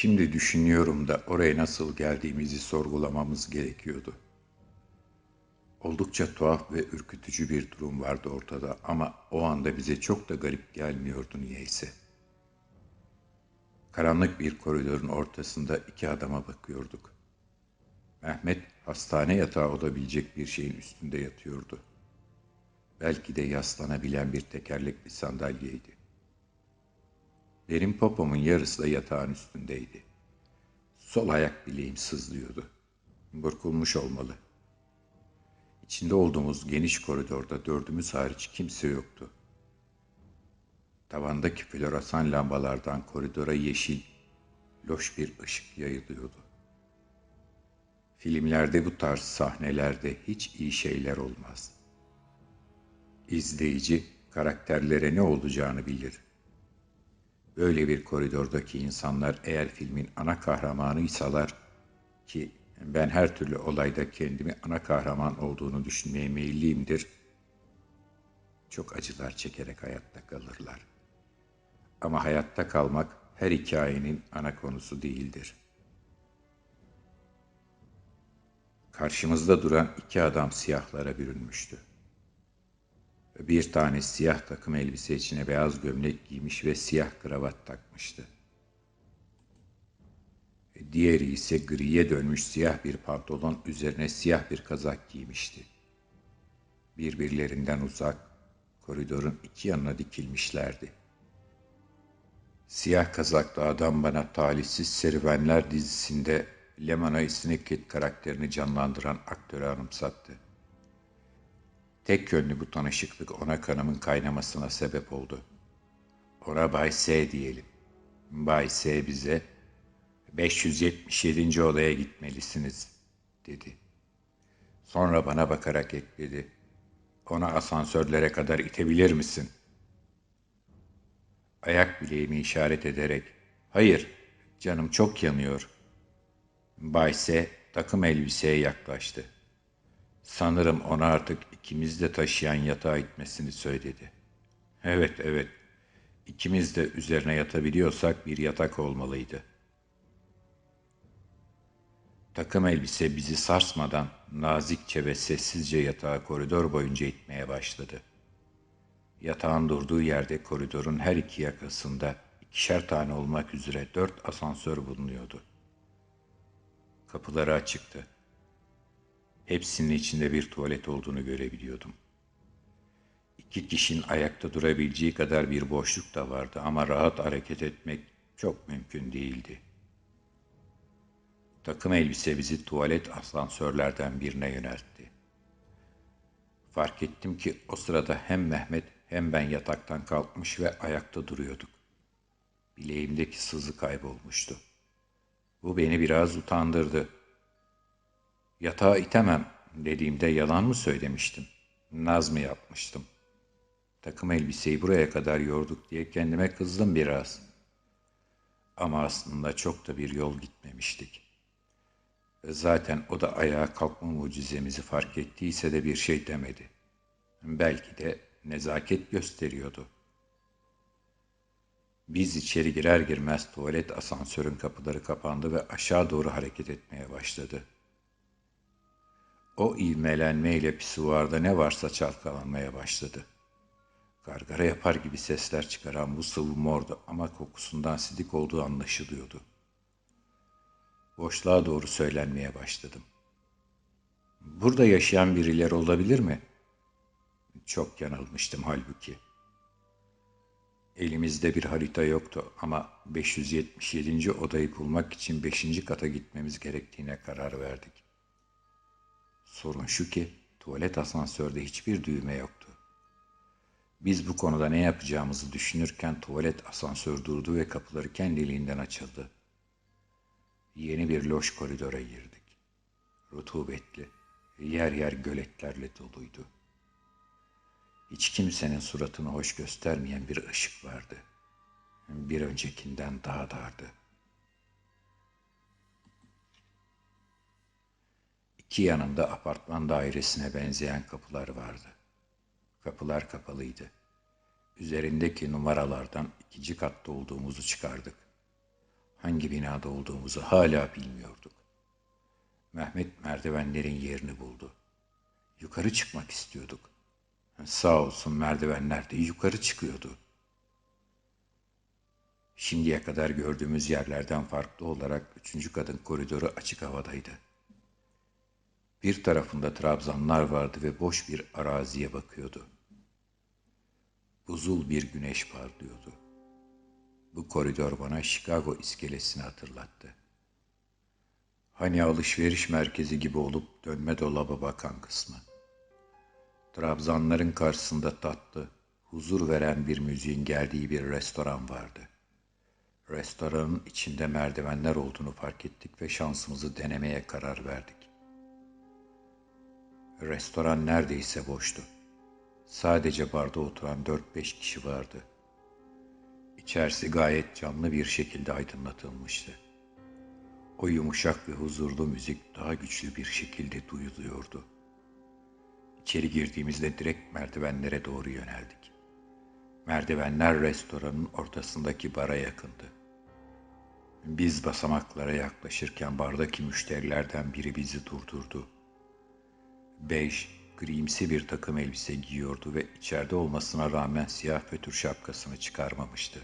Şimdi düşünüyorum da oraya nasıl geldiğimizi sorgulamamız gerekiyordu. Oldukça tuhaf ve ürkütücü bir durum vardı ortada ama o anda bize çok da garip gelmiyordu niyeyse. Karanlık bir koridorun ortasında iki adama bakıyorduk. Mehmet hastane yatağı olabilecek bir şeyin üstünde yatıyordu. Belki de yaslanabilen bir tekerlekli sandalyeydi. Benim popomun yarısı da yatağın üstündeydi. Sol ayak bileğim sızlıyordu. Burkulmuş olmalı. İçinde olduğumuz geniş koridorda dördümüz hariç kimse yoktu. Tavandaki floresan lambalardan koridora yeşil, loş bir ışık yayılıyordu. Filmlerde bu tarz sahnelerde hiç iyi şeyler olmaz. İzleyici karakterlere ne olacağını bilir. Böyle bir koridordaki insanlar eğer filmin ana kahramanıysalar ki ben her türlü olayda kendimi ana kahraman olduğunu düşünmeye meyilliyimdir. Çok acılar çekerek hayatta kalırlar. Ama hayatta kalmak her hikayenin ana konusu değildir. Karşımızda duran iki adam siyahlara bürünmüştü. Bir tane siyah takım elbise içine beyaz gömlek giymiş ve siyah kravat takmıştı. Diğeri ise griye dönmüş siyah bir pantolon üzerine siyah bir kazak giymişti. Birbirlerinden uzak, koridorun iki yanına dikilmişlerdi. Siyah kazaklı adam bana talihsiz serüvenler dizisinde Lemana Snicket karakterini canlandıran aktörü anımsattı. Tek yönlü bu tanışıklık ona kanımın kaynamasına sebep oldu. Ona Bay S diyelim. Bay S bize 577. odaya gitmelisiniz dedi. Sonra bana bakarak ekledi. Ona asansörlere kadar itebilir misin? Ayak bileğimi işaret ederek hayır canım çok yanıyor. Bay S takım elbiseye yaklaştı. Sanırım ona artık ikimiz de taşıyan yatağa itmesini söyledi. Evet, evet. İkimiz de üzerine yatabiliyorsak bir yatak olmalıydı. Takım elbise bizi sarsmadan nazikçe ve sessizce yatağı koridor boyunca itmeye başladı. Yatağın durduğu yerde koridorun her iki yakasında ikişer tane olmak üzere dört asansör bulunuyordu. Kapıları açıktı. Hepsinin içinde bir tuvalet olduğunu görebiliyordum. İki kişinin ayakta durabileceği kadar bir boşluk da vardı ama rahat hareket etmek çok mümkün değildi. Takım elbise bizi tuvalet asansörlerden birine yöneltti. Fark ettim ki o sırada hem Mehmet hem ben yataktan kalkmış ve ayakta duruyorduk. Bileğimdeki sızı kaybolmuştu. Bu beni biraz utandırdı. Yatağa itemem dediğimde yalan mı söylemiştim? Naz mı yapmıştım? Takım elbiseyi buraya kadar yorduk diye kendime kızdım biraz. Ama aslında çok da bir yol gitmemiştik. Zaten o da ayağa kalkma mucizemizi fark ettiyse de bir şey demedi. Belki de nezaket gösteriyordu. Biz içeri girer girmez tuvalet asansörün kapıları kapandı ve aşağı doğru hareket etmeye başladı.'' O ivmelenmeyle pisuvarda ne varsa çalkalanmaya başladı. Gargara yapar gibi sesler çıkaran bu sıvı mordu ama kokusundan sidik olduğu anlaşılıyordu. Boşluğa doğru söylenmeye başladım. Burada yaşayan birileri olabilir mi? Çok yanılmıştım halbuki. Elimizde bir harita yoktu ama 577. odayı bulmak için 5. kata gitmemiz gerektiğine karar verdik. Sorun şu ki tuvalet asansörde hiçbir düğme yoktu. Biz bu konuda ne yapacağımızı düşünürken tuvalet asansör durdu ve kapıları kendiliğinden açıldı. Yeni bir loş koridora girdik. Rutubetli, yer yer göletlerle doluydu. Hiç kimsenin suratını hoş göstermeyen bir ışık vardı. Bir öncekinden daha dardı. İki yanında apartman dairesine benzeyen kapılar vardı. Kapılar kapalıydı. Üzerindeki numaralardan ikinci katta olduğumuzu çıkardık. Hangi binada olduğumuzu hala bilmiyorduk. Mehmet merdivenlerin yerini buldu. Yukarı çıkmak istiyorduk. Sağ olsun merdivenler de yukarı çıkıyordu. Şimdiye kadar gördüğümüz yerlerden farklı olarak üçüncü kadın koridoru açık havadaydı. Bir tarafında trabzanlar vardı ve boş bir araziye bakıyordu. Buzul bir güneş parlıyordu. Bu koridor bana Chicago iskelesini hatırlattı. Hani alışveriş merkezi gibi olup dönme dolaba bakan kısmı. Trabzanların karşısında tatlı, huzur veren bir müziğin geldiği bir restoran vardı. Restoranın içinde merdivenler olduğunu fark ettik ve şansımızı denemeye karar verdik. Restoran neredeyse boştu. Sadece barda oturan 4-5 kişi vardı. İçerisi gayet canlı bir şekilde aydınlatılmıştı. O yumuşak ve huzurlu müzik daha güçlü bir şekilde duyuluyordu. İçeri girdiğimizde direkt merdivenlere doğru yöneldik. Merdivenler restoranın ortasındaki bara yakındı. Biz basamaklara yaklaşırken bardaki müşterilerden biri bizi durdurdu. Bej, grimsi bir takım elbise giyiyordu ve içeride olmasına rağmen siyah fötür şapkasını çıkarmamıştı.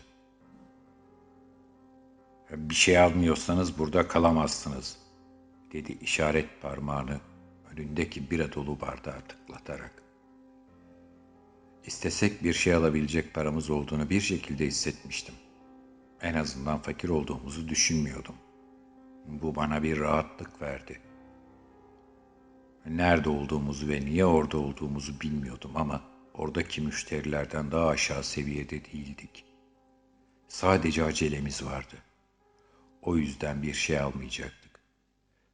Bir şey almıyorsanız burada kalamazsınız, dedi işaret parmağını önündeki bira dolu bardağa tıklatarak. İstesek bir şey alabilecek paramız olduğunu bir şekilde hissetmiştim. En azından fakir olduğumuzu düşünmüyordum. Bu bana bir rahatlık verdi. Nerede olduğumuzu ve niye orada olduğumuzu bilmiyordum ama oradaki müşterilerden daha aşağı seviyede değildik. Sadece acelemiz vardı. O yüzden bir şey almayacaktık.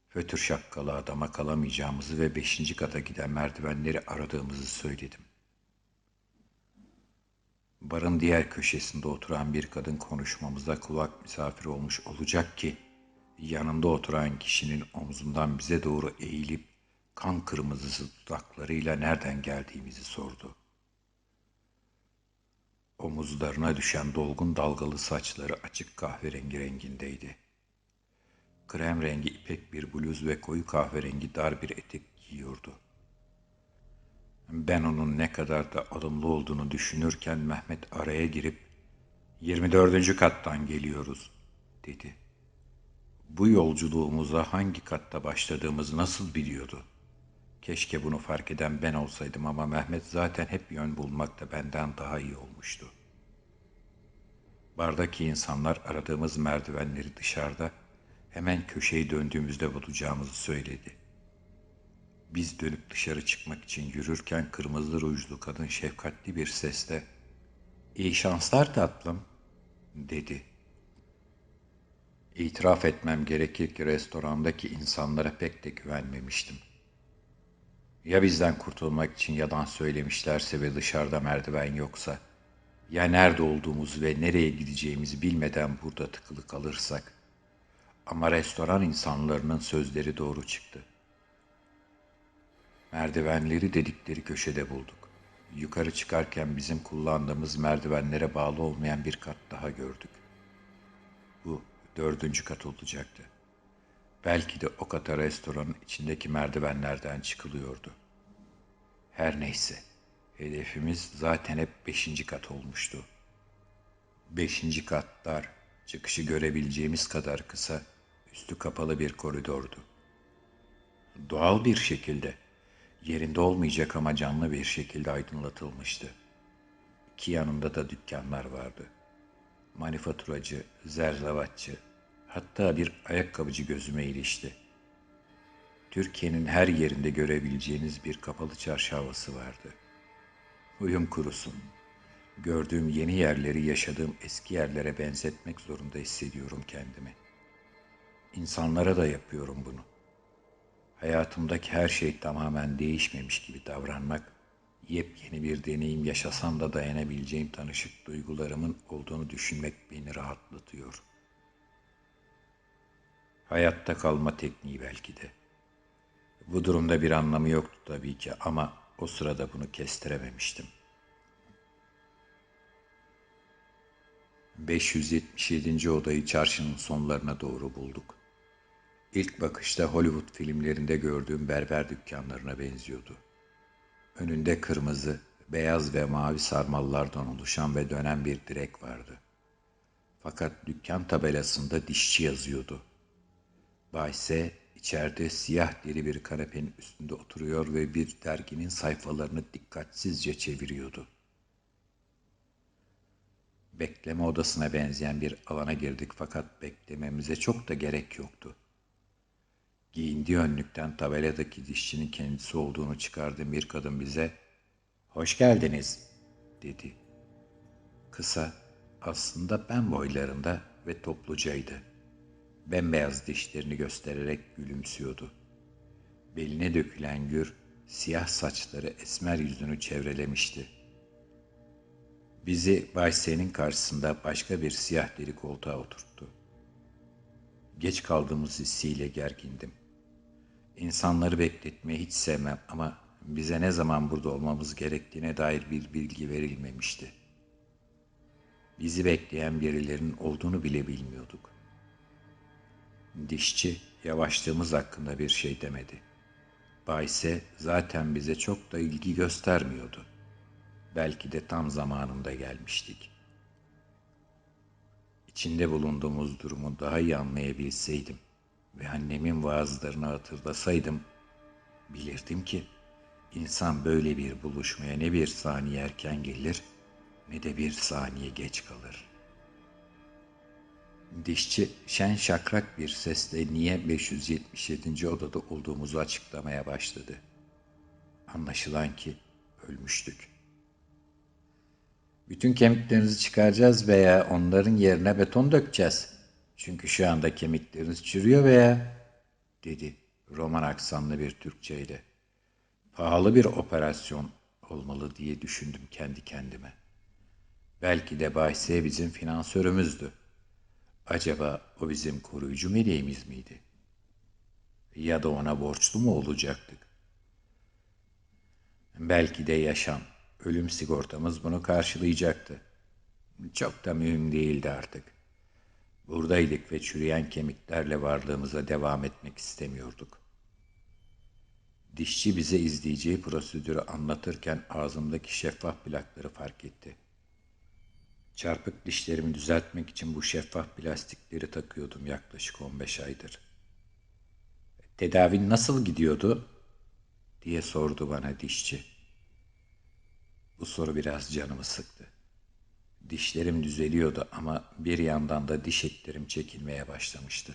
Fötür şapkalı adama kalamayacağımızı ve beşinci kata giden merdivenleri aradığımızı söyledim. Barın diğer köşesinde oturan bir kadın konuşmamıza kulak misafir olmuş olacak ki, yanında oturan kişinin omzundan bize doğru eğilip kan kırmızısı dudaklarıyla nereden geldiğimizi sordu. Omuzlarına düşen dolgun dalgalı saçları açık kahverengi rengindeydi. Krem rengi ipek bir bluz ve koyu kahverengi dar bir etek giyiyordu.'' Ben onun ne kadar da alımlı olduğunu düşünürken Mehmet araya girip 24. kattan geliyoruz dedi. Bu yolculuğumuza hangi katta başladığımızı nasıl biliyordu? Keşke bunu fark eden ben olsaydım ama Mehmet zaten hep yön bulmakta benden daha iyi olmuştu. Bardaki insanlar aradığımız merdivenleri dışarıda hemen köşeyi döndüğümüzde bulacağımızı söyledi. Biz dönüp dışarı çıkmak için yürürken kırmızı rujlu kadın şefkatli bir sesle ''İyi şanslar tatlım'' dedi. İtiraf etmem gerekir ki restorandaki insanlara pek de güvenmemiştim. Ya bizden kurtulmak için yalan söylemişlerse ve dışarıda merdiven yoksa, ya nerede olduğumuzu ve nereye gideceğimizi bilmeden burada tıkılı kalırsak. Ama restoran insanlarının sözleri doğru çıktı. Merdivenleri dedikleri köşede bulduk. Yukarı çıkarken bizim kullandığımız merdivenlere bağlı olmayan bir kat daha gördük. Bu dördüncü kat olacaktı. Belki de o kata restoranın içindeki merdivenlerden çıkılıyordu. Her neyse, hedefimiz zaten hep beşinci kat olmuştu. Beşinci kat dar, çıkışı görebileceğimiz kadar kısa, üstü kapalı bir koridordu. Doğal bir şekilde yerinde olmayacak ama canlı bir şekilde aydınlatılmıştı. İki yanında da dükkanlar vardı. Manifaturacı, zerzavatçı, hatta bir ayakkabıcı gözüme ilişti. Türkiye'nin her yerinde görebileceğiniz bir kapalı çarşı havası vardı. Uyum kurusun. Gördüğüm yeni yerleri yaşadığım eski yerlere benzetmek zorunda hissediyorum kendimi. İnsanlara da yapıyorum bunu hayatımdaki her şey tamamen değişmemiş gibi davranmak, yepyeni bir deneyim yaşasam da dayanabileceğim tanışık duygularımın olduğunu düşünmek beni rahatlatıyor. Hayatta kalma tekniği belki de. Bu durumda bir anlamı yoktu tabii ki ama o sırada bunu kestirememiştim. 577. odayı çarşının sonlarına doğru bulduk. İlk bakışta Hollywood filmlerinde gördüğüm berber dükkanlarına benziyordu. Önünde kırmızı, beyaz ve mavi sarmallardan oluşan ve dönen bir direk vardı. Fakat dükkan tabelasında dişçi yazıyordu. Bay S. içeride siyah deri bir kanepenin üstünde oturuyor ve bir derginin sayfalarını dikkatsizce çeviriyordu. Bekleme odasına benzeyen bir alana girdik fakat beklememize çok da gerek yoktu. Giyindiği önlükten tabeladaki dişçinin kendisi olduğunu çıkardığı bir kadın bize ''Hoş geldiniz'' dedi. Kısa, aslında ben boylarında ve toplucaydı. Bembeyaz dişlerini göstererek gülümsüyordu. Beline dökülen gür, siyah saçları esmer yüzünü çevrelemişti. Bizi Bay S'nin karşısında başka bir siyah deri koltuğa oturttu. Geç kaldığımız hissiyle gergindim. İnsanları bekletmeyi hiç sevmem ama bize ne zaman burada olmamız gerektiğine dair bir bilgi verilmemişti. Bizi bekleyen birilerinin olduğunu bile bilmiyorduk. Dişçi yavaşlığımız hakkında bir şey demedi. Bayse zaten bize çok da ilgi göstermiyordu. Belki de tam zamanında gelmiştik. İçinde bulunduğumuz durumu daha iyi anlayabilseydim ve annemin vaazlarını hatırlasaydım, bilirdim ki insan böyle bir buluşmaya ne bir saniye erken gelir ne de bir saniye geç kalır. Dişçi şen şakrak bir sesle niye 577. odada olduğumuzu açıklamaya başladı. Anlaşılan ki ölmüştük. Bütün kemiklerinizi çıkaracağız veya onların yerine beton dökeceğiz. Çünkü şu anda kemikleriniz çürüyor veya dedi roman aksanlı bir Türkçeyle. Pahalı bir operasyon olmalı diye düşündüm kendi kendime. Belki de Bay S bizim finansörümüzdü. Acaba o bizim koruyucu meleğimiz miydi? Ya da ona borçlu mu olacaktık? Belki de yaşam, ölüm sigortamız bunu karşılayacaktı. Çok da mühim değildi artık. Buradaydık ve çürüyen kemiklerle varlığımıza devam etmek istemiyorduk. Dişçi bize izleyeceği prosedürü anlatırken ağzımdaki şeffaf plakları fark etti. Çarpık dişlerimi düzeltmek için bu şeffaf plastikleri takıyordum yaklaşık 15 aydır. Tedavin nasıl gidiyordu? diye sordu bana dişçi. Bu soru biraz canımı sıktı. Dişlerim düzeliyordu ama bir yandan da diş etlerim çekilmeye başlamıştı.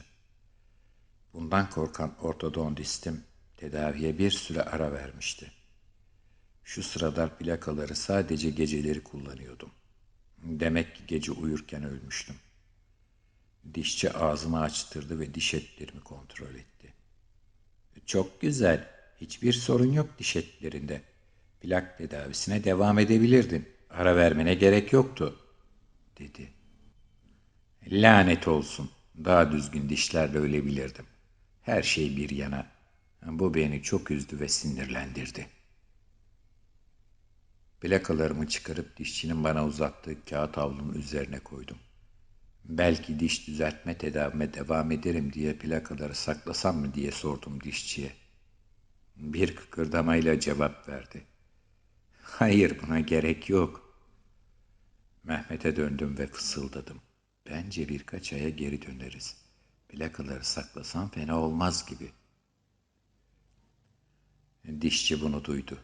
Bundan korkan ortodontistim tedaviye bir süre ara vermişti. Şu sıralar plakaları sadece geceleri kullanıyordum. Demek ki gece uyurken ölmüştüm. Dişçi ağzımı açtırdı ve diş etlerimi kontrol etti. Çok güzel. Hiçbir sorun yok diş etlerinde. Plak tedavisine devam edebilirdin. Ara vermene gerek yoktu, dedi. Lanet olsun. Daha düzgün dişlerle ölebilirdim. Her şey bir yana. Bu beni çok üzdü ve sinirlendirdi. Plakalarımı çıkarıp dişçinin bana uzattığı kağıt havlunun üzerine koydum. Belki diş düzeltme tedavime devam ederim diye plakaları saklasam mı diye sordum dişçiye. Bir kıkırdamayla cevap verdi. Hayır buna gerek yok. Mehmet'e döndüm ve fısıldadım. Bence birkaç aya geri döneriz. Plakaları saklasam fena olmaz gibi. Dişçi bunu duydu.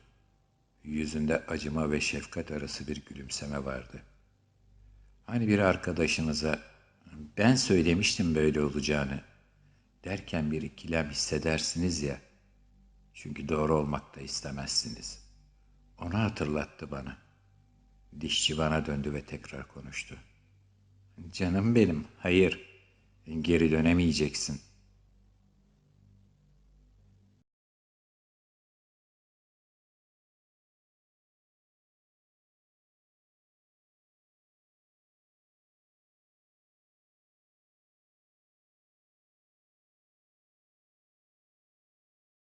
Yüzünde acıma ve şefkat arası bir gülümseme vardı. Hani bir arkadaşınıza ben söylemiştim böyle olacağını derken bir ikilem hissedersiniz ya. Çünkü doğru olmak da istemezsiniz. Onu hatırlattı bana. Dişçi bana döndü ve tekrar konuştu. Canım benim, hayır. Geri dönemeyeceksin.